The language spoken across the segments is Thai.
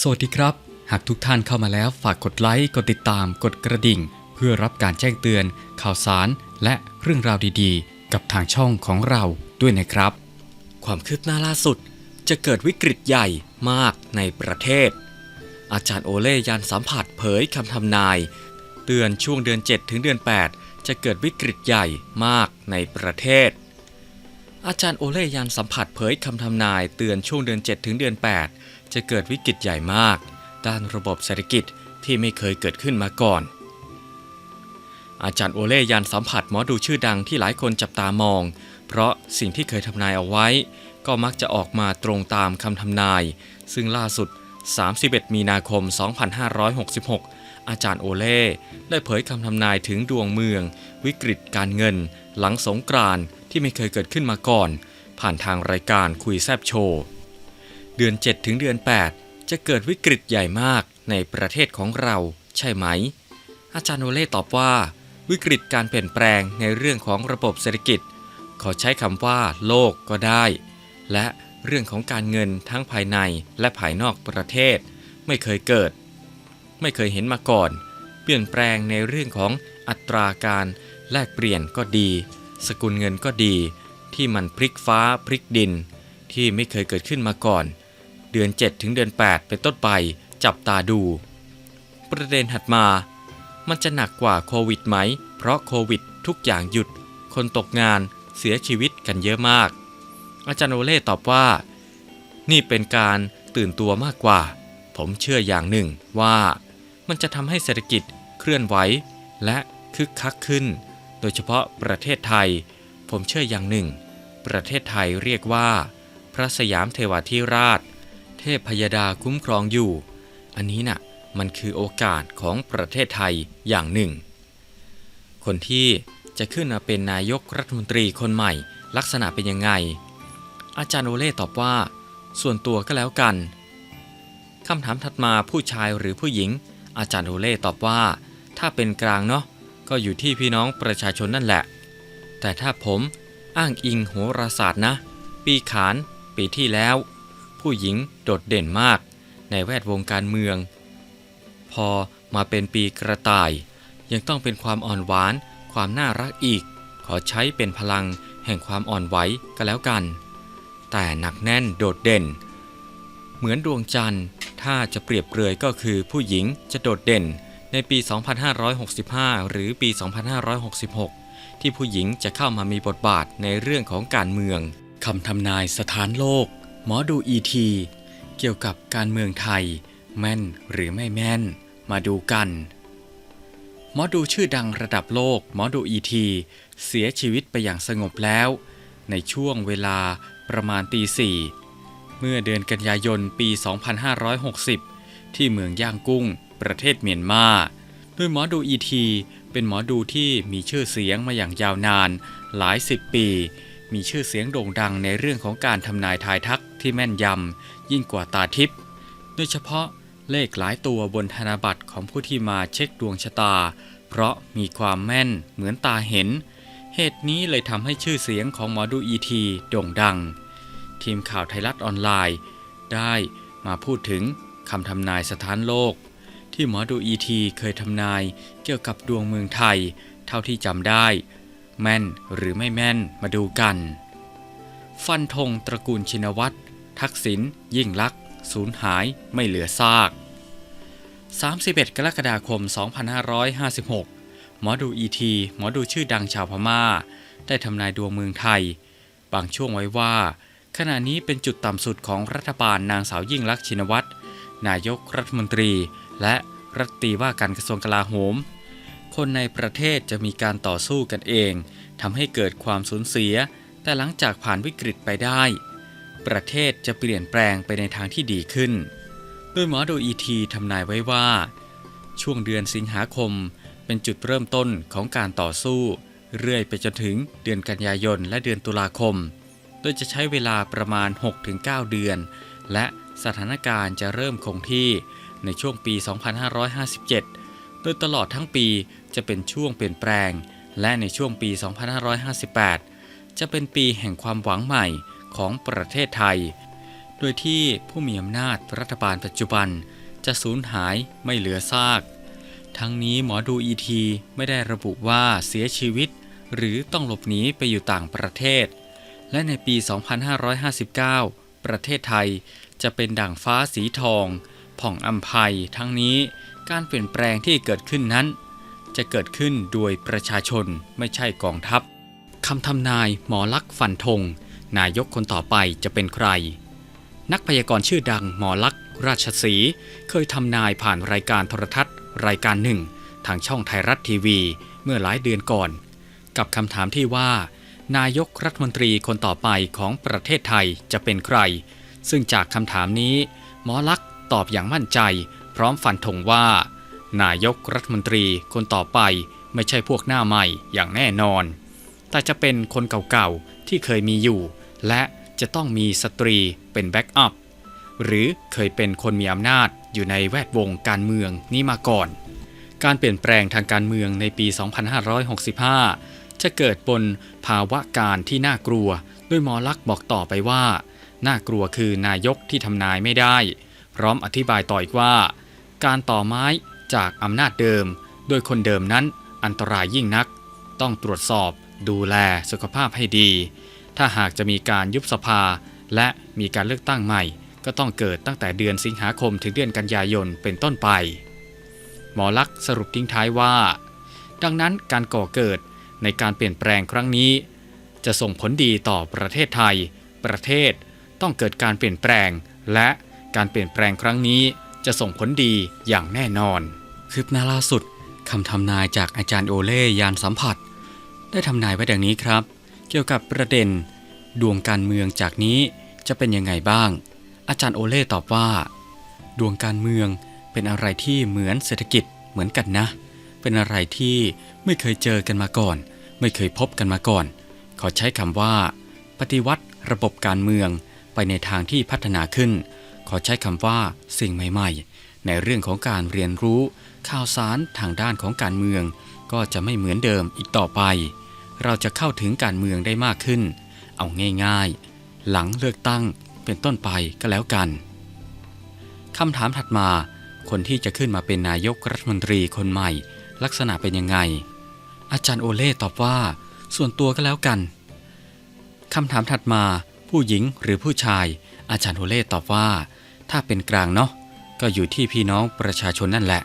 สวัสดีครับ หากทุกท่านเข้ามาแล้วฝากกดไลค์ กดติดตาม กดกระดิ่ง เพื่อรับการแจ้งเตือน ข่าวสาร และเรื่องราวดีๆ กับทางช่องของเราด้วยนะครับ ความคืบหน้าล่าสุดจะเกิดวิกฤตใหญ่มากในประเทศ อาจารย์โอเล่ยานสัมผัสเผยคำทำนาย เตือนช่วงเดือน 7 ถึงเดือน 8 จะเกิดวิกฤตใหญ่มากในประเทศ อาจารย์โอเล่ยานสัมผัสเผยคำทำนาย เตือนช่วงเดือน 7 ถึงเดือน 8 จะเกิดวิกฤตใหญ่มาก ด้านระบบเศรษฐกิจที่ไม่เคยเกิดขึ้นมาก่อน อาจารย์โอเล่ยานสัมผัสหมอดูชื่อดังที่หลายคนจับตามอง เพราะสิ่งที่เคยทำนายเอาไว้ ก็มักจะออกมาตรงตามคำทำนาย ซึ่งล่าสุด 31 มีนาคม 2566 อาจารย์โอเล่ได้เผยคำทำนายถึงดวงเมือง วิกฤตการเงิน หลังสงกรานที่ไม่เคยเกิดขึ้นมาก่อน ผ่านทางรายการคุยแซบโชว์ เดือน 7 ถึงเดือน 8 จะเกิดวิกฤตใหญ่มากในประเทศของเราใช่ไหม อาจารย์โอเล่ตอบว่า วิกฤตการเปลี่ยนแปลงในเรื่องของระบบเศรษฐกิจ ขอใช้คำว่าโลกก็ได้ และเรื่องของการเงินทั้งภายในและภายนอกประเทศ ไม่เคยเกิด ไม่เคยเห็นมาก่อน เปลี่ยนแปลงในเรื่องของอัตราการแลกเปลี่ยนก็ดี สกุลเงินก็ดี ที่มันพลิกฟ้าพลิกดิน ที่ไม่เคยเกิดขึ้นมาก่อน เดือน 7 ถึงเดือน 8 เป็นต้นไปจับตาดู ประเด็นถัดมา มันจะหนักกว่าโควิดไหม เพราะโควิดทุกอย่างหยุด คนตกงานเสียชีวิตกันเยอะมาก อาจารย์โอเล่ตอบว่า นี่เป็นการตื่นตัวมากกว่า ผมเชื่ออย่างหนึ่งว่ามันจะทำให้เศรษฐกิจเคลื่อนไหวและคึกคักขึ้น โดยเฉพาะประเทศไทย ผมเชื่ออย่างหนึ่ง ประเทศไทยเรียกว่า พระสยามเทวาธิราช ทพพยดาคุ้มครองอยู่ อันนี้น่ะมันคือโอกาสของประเทศไทยอย่างหนึ่ง คนที่จะขึ้นมาเป็นนายกรัฐมนตรีคนใหม่ลักษณะเป็นยังไง อาจารย์โอเล่ตอบว่า ส่วนตัวก็แล้วกันคำถามถัดมาผู้ชายหรือผู้หญิง อาจารย์โอเล่ตอบว่า ถ้าเป็นกลางเนาะก็อยู่ที่พี่น้องประชาชนนั่นแหละ แต่ถ้าผมอ้างอิงโหราศาสตร์นะ ปีขานปีที่แล้ว ผู้หญิงโดดเด่นมากในแวดวงการเมือง พอมาเป็นปีกระต่าย ยังต้องเป็นความอ่อนหวาน ความน่ารักอีก ขอใช้เป็นพลังแห่งความอ่อนไหวก็แล้วกัน แต่หนักแน่นโดดเด่น เหมือนดวงจันทร์ ถ้าจะเปรียบเปรยก็คือผู้หญิงจะโดดเด่นในปี 2565 หรือปี 2566 ที่ผู้หญิงจะเข้ามามีบทบาทในเรื่องของการเมือง คำทำนายสถานโลก หมอดูอีทีเกี่ยวกับการเมืองไทย แม่นหรือไม่แม่น มาดูกัน หมอดูชื่อดังระดับโลกหมอดูอีทีเสียชีวิตไปอย่างสงบแล้ว ในช่วงเวลาประมาณตีสี่เมื่อเดือนกันยายนปี 2560 ที่เมืองย่างกุ้ง ประเทศเมียนมาโดยหมอดูอีทีเป็นหมอดูที่มีชื่อเสียงมาอย่างยาวนานหลายสิบปี มีชื่อเสียงโด่งดังในเรื่องของการทำนายทายทักที่แม่นยำยิ่งกว่าตาทิพย์โดยเฉพาะเลขหลายตัวบนธนบัตรของผู้ที่มาเช็คดวงชะตา เพราะมีความแม่นเหมือนตาเห็น เหตุนี้เลยทำให้ชื่อเสียงของหมอดูอีทีโด่งดัง ทีมข่าวไทยรัฐออนไลน์ ได้มาพูดถึงคำทำนายสถานโลก ที่หมอดูอีทีเคยทำนายเกี่ยวกับดวงเมืองไทย เท่าที่จำได้ แม่นหรือไม่แม่นมาดูกัน ฟันธงตระกูลชินวัตร ทักษิณยิ่งลักษณ์สูญหายไม่เหลือซาก 31 กรกฎาคม 2556 หมอดูอีทีหมอดูชื่อดังชาวพม่า ได้ทำนายดวงเมืองไทย บางช่วงไว้ว่า ขณะนี้เป็นจุดต่ำสุดของรัฐบาลนางสาวยิ่งลักษณ์ชินวัตรนายกรัฐมนตรี และรัฐตีว่าการกระทรวงกลาโหม คนในประเทศจะมีการต่อสู้กันเองทำให้เกิดความสูญเสีย แต่หลังจากผ่านวิกฤตไปได้ ประเทศจะเปลี่ยนแปลงไปในทางที่ดีขึ้น โดยหมอดูอีทีทำนายไว้ว่า ช่วงเดือนสิงหาคมเป็นจุดเริ่มต้นของการต่อสู้ เรื่อยไปจนถึงเดือนกันยายนและเดือนตุลาคม โดยจะใช้เวลาประมาณ 6-9 เดือน และสถานการณ์จะเริ่มคงที่ในช่วงปี 2557 โดยตลอดทั้งปีจะเป็นช่วงเปลี่ยนแปลง และในช่วงปี 2558 จะเป็นปีแห่งความหวังใหม่ของประเทศไทย โดยที่ผู้มีอำนาจรัฐบาลปัจจุบัน จะสูญหายไม่เหลือซาก ทั้งนี้หมอดูอีทีไม่ได้ระบุว่าเสียชีวิต หรือต้องหลบหนีไปอยู่ต่างประเทศ และในปี 2559 ประเทศไทยจะเป็นด่างฟ้าสีทอง ผ่องอัมภัยทั้งนี้ การเปลี่ยนแปลงที่เกิดขึ้นนั้น จะเกิดขึ้นโดยประชาชนไม่ใช่กองทัพคำทำนายหมอลักษ์ฟันธงนายกคนต่อไปจะเป็นใคร นักพยากรณ์ชื่อดังหมอลักษ์ราชสีเคยทำนายผ่านรายการโทรทัศน์ รายการหนึ่ง ทางช่องไทยรัฐทีวี เมื่อหลายเดือนก่อน กับคำถามที่ว่า นายกรัฐมนตรีคนต่อไปของประเทศไทยจะเป็นใคร ซึ่งจากคำถามนี้ หมอลักษ์ตอบอย่างมั่นใจ พร้อมฟันธงว่า นายกรัฐมนตรีคนต่อไปไม่ใช่พวกหน้าใหม่อย่างแน่นอน แต่จะเป็นคนเก่าๆที่เคยมีอยู่ และจะต้องมีสตรีเป็นแบ็กอัพ หรือเคยเป็นคนมีอำนาจอยู่ในแวดวงการเมืองนี้มาก่อน การเปลี่ยนแปลงทางการเมืองในปี 2565 จะเกิดบนภาวะการที่น่ากลัวโดยมอลักษ์บอกต่อไปว่า น่ากลัวคือนายกที่ทำนายไม่ได้ พร้อมอธิบายต่ออีกว่า การต่อไม้จากอำนาจเดิม โดยคนเดิมนั้นอันตรายยิ่งนัก ต้องตรวจสอบดูแลสุขภาพให้ดี ถ้าหากจะมีการยุบสภา และมีการเลือกตั้งใหม่ ก็ต้องเกิดตั้งแต่เดือนสิงหาคมถึงเดือนกันยายนเป็นต้นไป หมอลักษ์สรุปทิ้งท้ายว่า ดังนั้นการก่อเกิดในการเปลี่ยนแปลงครั้งนี้ จะส่งผลดีต่อประเทศไทย ประเทศต้องเกิดการเปลี่ยนแปลง และการเปลี่ยนแปลงครั้งนี้ จะส่งผลดีอย่างแน่นอนคืบหน้าล่าสุดคำทำนายจากอาจารย์โอเล่ยานสัมผัส ได้ทำนายไว้ดังนี้ครับ เกี่ยวกับประเด็น ดวงการเมืองจากนี้จะเป็นยังไงบ้าง อาจารย์โอเล่ตอบว่า ดวงการเมืองเป็นอะไรที่เหมือนเศรษฐกิจเหมือนกันนะ เป็นอะไรที่ไม่เคยเจอกันมาก่อน ไม่เคยพบกันมาก่อน ขอใช้คำว่า ปฏิวัติระบบการเมืองไปในทางที่พัฒนาขึ้น ขอใช้คำว่าสิ่งใหม่ๆ ในเรื่องของการเรียนรู้ ข่าวสารทางด้านของการเมือง ก็จะไม่เหมือนเดิมอีกต่อไป เราจะเข้าถึงการเมืองได้มากขึ้น เอาง่ายๆ หลังเลือกตั้งเป็นต้นไปก็แล้วกันคำถามถัดมา คนที่จะขึ้นมาเป็นนายกรัฐมนตรีคนใหม่ ลักษณะเป็นยังไง อาจารย์โอเล่ตอบว่า ส่วนตัวก็แล้วกันคำถามถัดมา ผู้หญิงหรือผู้ชาย อาจารย์โอเล่ตอบว่า ถ้าเป็นกลางเนาะก็อยู่ที่พี่น้องประชาชนนั่นแหละ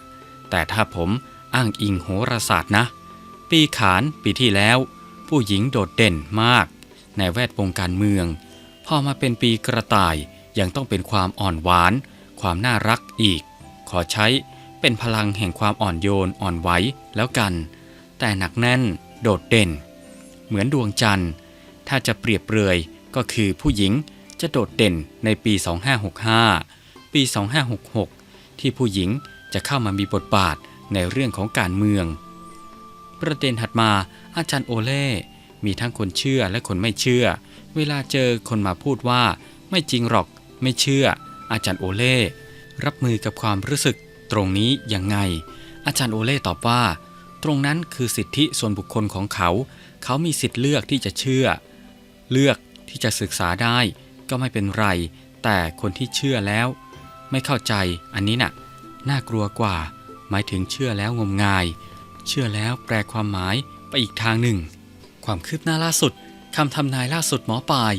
แต่ถ้าผมอ้างอิงโหราศาสตร์นะ ปีขานปีที่แล้ว ผู้หญิงโดดเด่นมาก ในแวดวงการเมือง พอมาเป็นปีกระต่ายยังต้องเป็นความอ่อนหวาน ความน่ารักอีก ขอใช้เป็นพลังแห่งความอ่อนโยนอ่อนไหวแล้วกัน แต่หนักแน่นโดดเด่น เหมือนดวงจันทร์ ถ้าจะเปรียบเปรยก็คือผู้หญิง จะโดดเด่นในปี 2565 ปี 2566 ที่ผู้หญิงจะเข้ามามีบทบาทในเรื่องของการเมือง ประเด็นถัดมาอาจารย์โอเล่ มีทั้งคนเชื่อและคนไม่เชื่อ เวลาเจอคนมาพูดว่า ไม่จริงหรอก ไม่เชื่อ อาจารย์โอเล่ รับมือกับความรู้สึกตรงนี้ยังไง อาจารย์โอเล่ตอบว่า ตรงนั้นคือสิทธิส่วนบุคคลของเขา เขามีสิทธิ์เลือกที่จะเชื่อ เลือกที่จะศึกษาได้ ก็ไม่เป็นไร แต่คนที่เชื่อแล้ว ไม่เข้าใจอันนี้น่ะ น่ากลัวกว่า หมายถึงเชื่อแล้วงมงาย เชื่อแล้วแปลความหมายไปอีกทางหนึ่ง ความคืบหน้าล่าสุดคำทำนายล่าสุดหมอปลาย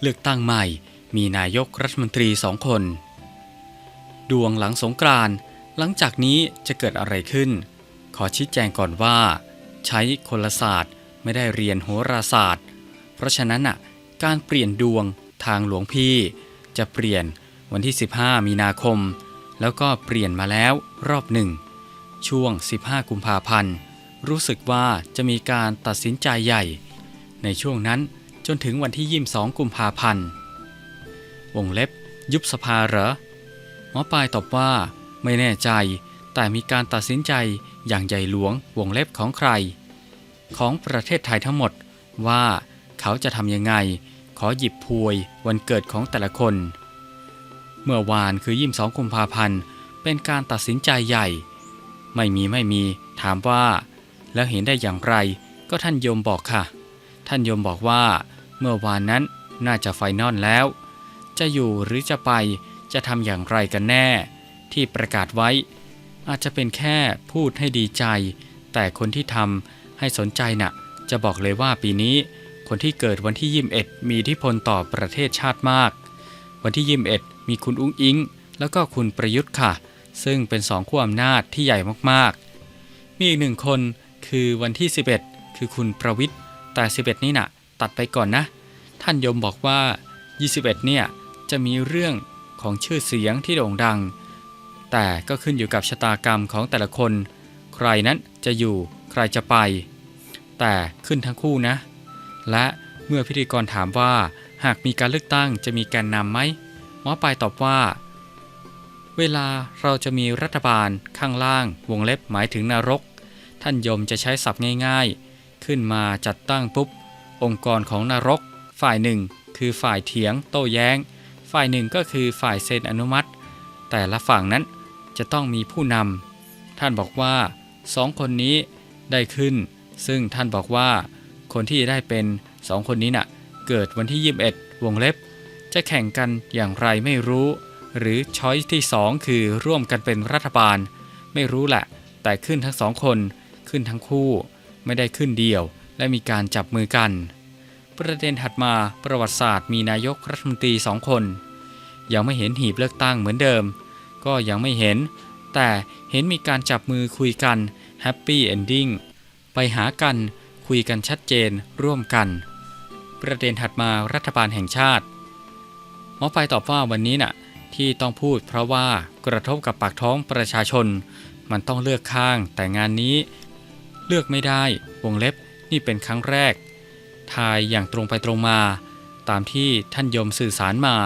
เลือกตั้งใหม่ มีนายกรัฐมนตรีสองคน ดวงหลังสงกรานต์หลังจากนี้จะเกิดอะไรขึ้น ขอชี้แจงก่อนว่า ใช้คนละศาสตร์ไม่ได้เรียนโหราศาสตร์ เพราะฉะนั้นน่ะการเปลี่ยนดวง ทางหลวงพี่จะเปลี่ยนวันที่ 15 มีนาคม แล้วก็เปลี่ยนมาแล้วรอบหนึ่ง ช่วง 15 กุมภาพันธ์ รู้สึกว่าจะมีการตัดสินใจใหญ่ ในช่วงนั้นจนถึงวันที่ 22 กุมภาพันธ์ วงเล็บยุบสภาเหรอ หมอปลายตอบว่าไม่แน่ใจ แต่มีการตัดสินใจอย่างใหญ่หลวงวงเล็บของใคร ของประเทศไทยทั้งหมดว่าเขาจะทำยังไง ขอหยิบพวยวันเกิดของแต่ละคน เมื่อวานคือยี่สองกุมภาพันธ์เป็นการตัดสินใจใหญ่ ไม่มีไม่มี ถามว่า แล้วเห็นได้อย่างไรก็ท่านโยมบอกค่ะ ท่านโยมบอกว่า เมื่อวานนั้นน่าจะไฟนอลแล้ว จะอยู่หรือจะไปจะทำอย่างไรกันแน่ ที่ประกาศไว้ อาจจะเป็นแค่พูดให้ดีใจ แต่คนที่ทำให้สนใจน่ะ จะบอกเลยว่าปีนี้ คนที่เกิดวันที่ 21 มีอิทธิพลต่อประเทศชาติมาก วันที่ 21 มีคุณอุ้งอิง แล้วก็คุณประยุทธ์ค่ะ ซึ่งเป็นสองขั้วอำนาจที่ใหญ่มากๆ มีอีกหนึ่งคนคือวันที่ 11 คือคุณประวิทย์แต่ 11 นี่น่ะ ตัดไปก่อนนะ ท่านยมบอกว่า 21 เนี่ย จะมีเรื่องของชื่อเสียงที่โด่งดัง แต่ก็ขึ้นอยู่กับชะตากรรมของแต่ละคน ใครนั้นจะอยู่ใครจะไป แต่ขึ้นทั้งคู่นะ และเมื่อพิธีกรถามว่าหากมีการเลือกตั้งจะมีแกนนำไหมหมอปลายตอบว่า เวลาเราจะมีรัฐบาลข้างล่าง วงเล็บหมายถึงนรก ท่านยมจะใช้ศัพท์ง่ายๆ ขึ้นมาจัดตั้งปุ๊บ องค์กรของนรก ฝ่ายหนึ่ง คือฝ่ายเถียง โต้แย้ง ฝ่ายหนึ่งก็คือฝ่ายเซ็นอนุมัติ แต่ละฝั่งนั้นจะต้องมีผู้นำท่านบอกว่าสองคนนี้ได้ขึ้น ซึ่งท่านบอกว่า คนที่ได้เป็นสองคนนี้น่ะ เกิดวันที่ 21 วงเล็บ จะแข่งกันอย่างไรไม่รู้ หรือช้อยที่ 2 คือร่วมกันเป็นรัฐบาล ไม่รู้แหละ แต่ขึ้นทั้งสองคน ขึ้นทั้งคู่ ไม่ได้ขึ้นเดียว และมีการจับมือกัน ประเด็นถัดมาประวัติศาสตร์มีนายกรัฐมนตรีสองคน ยังไม่เห็นหีบเลือกตั้งเหมือนเดิม ก็ยังไม่เห็น แต่เห็นมีการจับมือคุยกันแฮปปี้เอนดิ้งไปหากัน คุยกันชัดเจนร่วมกัน ประเด็นถัดมารัฐบาลแห่งชาติหมอไปตอบว่าวันนี้น่ะที่ต้องพูดเพราะว่ากระทบกับปากท้องประชาชน มันต้องเลือกข้างแต่งานนี้ เลือกไม่ได้วงเล็บนี่เป็นครั้งแรก ทายอย่างตรงไปตรงมา ตามที่ท่านยมสื่อสารมา